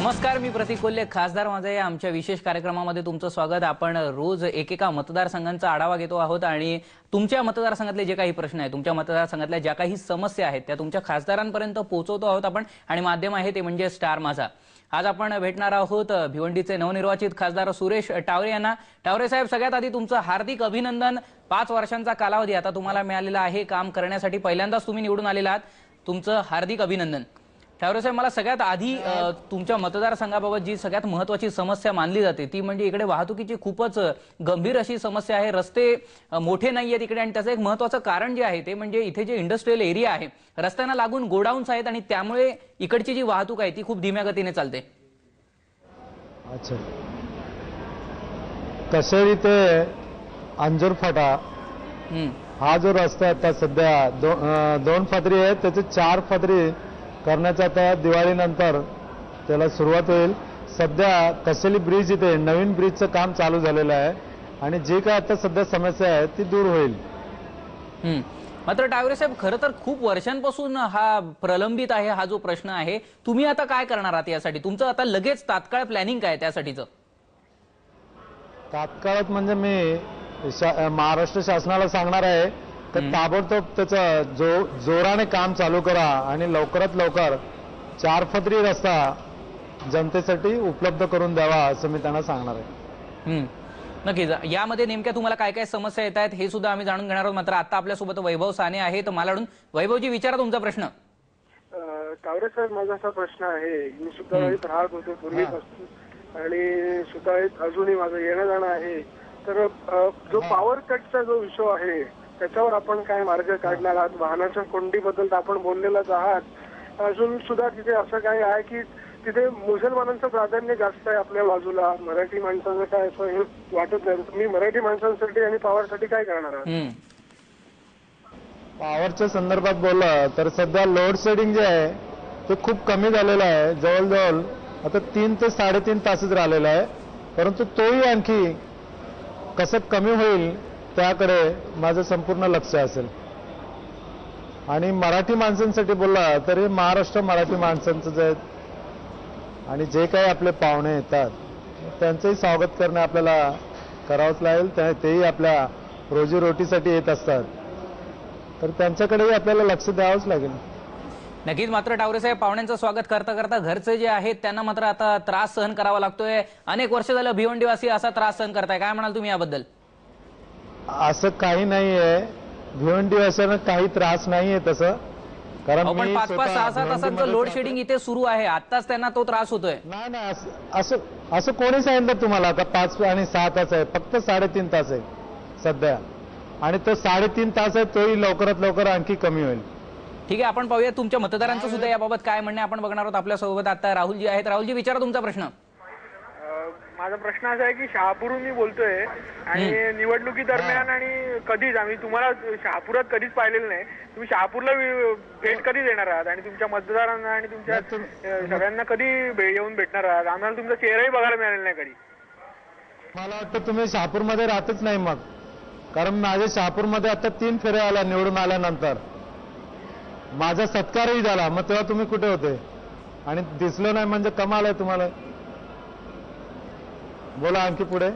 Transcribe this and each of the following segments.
नमस्कार मी प्रतीक कोल्हे खासदार माझा. या आमच्या विशेष कार्यक्रमामध्ये तुमचं स्वागत. आपण रोज एकेका मतदारसंघांचा आढावा घेतो आहोत आणि तुमच्या मतदारसंघातले जे काही प्रश्न आहेत तुमच्या मतदारसंघातल्या ज्या काही समस्या आहेत त्या तुमच्या खासदारांपर्यंत पोहोचवतो आहोत आपण. आणि माध्यम आहे ते म्हणजे स्टार माझा. आज आपण भेटणार आहोत भिवंडीचे नवनिर्वाचित खासदार सुरेश टावरे यांना. टावरे साहेब सगळ्यात आधी तुमचं हार्दिक अभिनंदन. पाच वर्षांचा कालावधी आता तुम्हाला मिळालेला आहे. काम करण्यासाठी पहिल्यांदाच तुम्ही निवडून आलेला आहात. तुमचं हार्दिक अभिनंदन. साहेब मला सगळ्यात आधी तुमच्या मतदारसंघाबाबत जी सगळ्यात महत्वाची समस्या मानली जाते ती म्हणजे इकडे वाहतुकीची खूपच गंभीर अशी समस्या आहे. रस्ते मोठे नाही आहेत इकडे आणि त्याचं एक महत्वाचं कारण जे आहे ते म्हणजे इथे जे इंडस्ट्रीयल एरिया आहे रस्त्यांना लागून गोडाऊन्स आहेत आणि त्यामुळे इकडची जी वाहतूक आहे ती खूप धीम्या गतीने चालते. अच्छा. कशेरी ते अंजूर फाटा. हा जो रस्ता आहे आता सध्या दोन फदरी आहे त्याचे चार फदरी करण्याचा आता दिवाळीनंतर त्याला सुरुवात होईल. सध्या कशेली ब्रिज इथे नवीन ब्रिजचं काम चालू झालेलं आहे. आणि जे काय आता सध्या समस्या आहे ती दूर होईल. मात्र टावरे साहेब खरं तर खूप वर्षांपासून हा प्रलंबित आहे हा जो प्रश्न आहे. तुम्ही आता काय करणार आहात यासाठी? तुमचं आता लगेच तात्काळ प्लॅनिंग काय त्यासाठीचं? तात्काळात म्हणजे मी शा- महाराष्ट्र शासनाला सांगणार आहे तर. ताबडतोब त्याचं जो जोराने काम चालू करा आणि लवकरात लवकर चार फदरी रस्ता जनतेसाठी उपलब्ध करून द्यावा असं मी त्यांना सांगणार आहे. हम्म. नक्कीच. यामध्ये नेमक्या तुम्हाला काय काय समस्या येत आहेत हे सुद्धा आम्ही जाणून घेणार आहोत. मात्र आता आपल्यासोबत वैभव साने आहे तर मला वैभवजी विचारा तुमचा प्रश्न. कावरे साहेब माझा असा प्रश्न आहे. मी सुताळीत राहत होतो पूर्वीपासून. आणि सुताळीत अजूनही माझं येणं जाणं आहे. तर जो पॉवर कटचा जो विषय आहे त्याच्यावर आपण काय मार्ग काढणार आहात? वाहनाच्या कोंडीबद्दल तर आपण बोललेलाच आहात. अजून सुद्धा तिथे असं काही आहे की तिथे मुसलमानांचं प्राधान्य जास्त आहे आपल्या बाजूला. मराठी माणसांचं काय असं हे वाटत नाही. तुम्ही मराठी माणसांसाठी आणि पॉवरसाठी काय करणार आहात? पॉवरच्या संदर्भात बोललं तर सध्या लोड शेडिंग जे आहे ते खूप कमी झालेलं आहे. जवळजवळ आता तीन ते साडेतीन तासच राहिलेला आहे. परंतु तोही आणखी कसं कमी होईल त्याकडे माझं संपूर्ण लक्ष असेल. आणि मराठी माणसांसाठी बोलला तरी महाराष्ट्र मराठी माणसांचं जे आणि जे काही आपले पाहुणे येतात त्यांचंही स्वागत करणे आपल्याला करावंच लागेल. तेही आपल्या रोजीरोटीसाठी येत असतात. तर त्यांच्याकडेही आपल्याला लक्ष द्यावंच लागेल. नक्कीच मात्र टावरे साहेब पाहुण्यांचं स्वागत करता करता घरचे जे आहेत त्यांना मात्र आता त्रास सहन करावा लागतोय. अनेक वर्ष झालं भिवंडीवासी असा त्रास सहन करताय. काय म्हणाल तुम्ही याबद्दल? असं काही नाहीये. भिवंडी असं काही त्रास नाहीये तसं. कारण अहो, पण मी पाच पाच स्वतः सहा सहा तासांचं लोड. शेडिंग इथे सुरू आहे. आताच त्यांना तो त्रास होतोय. नाही नाही असं- असं असं कोणी सांगितलं तुम्हाला का पाच आणि सहा तास आहे? फक्त साडेतीन तास आहे सध्या. आणि तो साडेतीन तास आहे तोही लवकरात लवकर आणखी कमी होईल. ठीक आहे आपण पाहूया. तुमच्या मतदारांचं सुद्धा याबाबत काय म्हणणे आपण बघणार आहोत आपल्यासोबत आता राहुलजी आहेत. राहुलजी विचारा तुमचा प्रश्न. माझा प्रश्न असा आहे की शहापूरहून मी बोलतोय आणि निवडणुकी दरम्यान आणि कधीच आम्ही तुम्हाला शहापुरात कधीच पाहिलेलं नाही. तुम्ही शहापूरला भेट कधी देणार आहात? आणि तुमच्या मतदारांना आणि तुमच्या सगळ्यांना कधी येऊन भेटणार आहात? आम्हाला तुमचा चेहराही बघायला मिळालेला नाही कधी. मला वाटतं तुम्ही शहापूरमध्ये राहतच नाही मग. कारण माझ्या शहापूरमध्ये आता तीन फेऱ्या आल्या निवडून आल्यानंतर. माझा सत्कारही झाला. मग तेव्हा तुम्ही कुठे होते? आणि दिसलो नाही म्हणजे कमाल आहे तुम्हाला. बोला आणखी पुढे.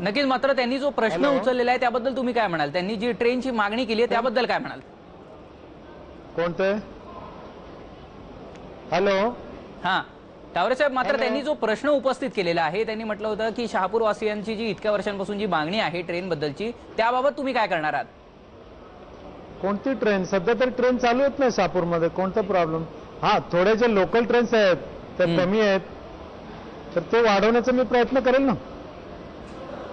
नक्कीच मात्र त्यांनी जो प्रश्न? उचललेला आहे त्याबद्दल तुम्ही काय म्हणाल? त्यांनी जी ट्रेनची मागणी केली आहे त्याबद्दल काय म्हणाल? कोणते? हॅलो हा. टावरे साहेब मात्र? त्यांनी जो प्रश्न उपस्थित केलेला आहे त्यांनी म्हटलं होतं की शहापूर वासियांची जी इतक्या वर्षांपासून जी मागणी आहे ट्रेन बद्दलची त्याबाबत तुम्ही काय करणार आहात? कोणती ट्रेन सध्या तर ट्रेन चालू आहेत नाही शहापूरमध्ये. कोणता प्रॉब्लेम हा थोडे जे लोकल ट्रेन्स आहेत ते. कमी आहेत. तर ते वाढवण्याचा मी प्रयत्न करेल ना.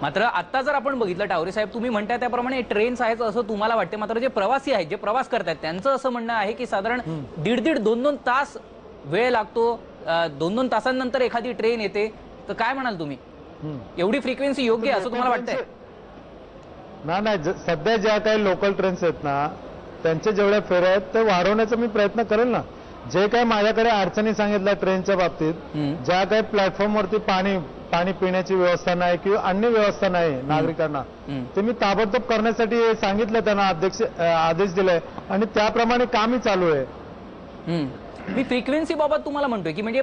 मात्र आता जर आपण बघितलं टावरे साहेब तुम्ही म्हणताय त्याप्रमाणे ट्रेन्स आहेत असं तुम्हाला वाटते मात्र जे प्रवासी आहेत जे प्रवास करतायत त्यांचं असं म्हणणं आहे की साधारण दीड दीड दोन दोन तास वेळ लागतो. दोन दोन तासांनंतर एखादी ट्रेन येते. तर काय म्हणाल तुम्ही. एवढी फ्रिक्वेन्सी योग्य असं तुम्हाला वाटतंय? ना नाही सध्या ज्या काही लोकल ट्रेन्स आहेत ना त्यांचे जेवढ्या फेऱ्या आहेत ते वाढवण्याचा मी प्रयत्न करेल ना. जे काही माझ्याकडे अडचणी सांगितल्या ट्रेनच्या बाबतीत. ज्या काही प्लॅटफॉर्मवरती पाणी पाणी पिण्याची व्यवस्था नाही किंवा अन्य व्यवस्था नाही नागरिकांना. ते मी ताबडतोब करण्यासाठी सांगितलं त्यांना अध्यक्ष आदेश दिलाय आणि त्याप्रमाणे कामही चालू आहे. मी फ्रिक्वेन्सी बाबत तुम्हाला म्हणतोय की म्हणजे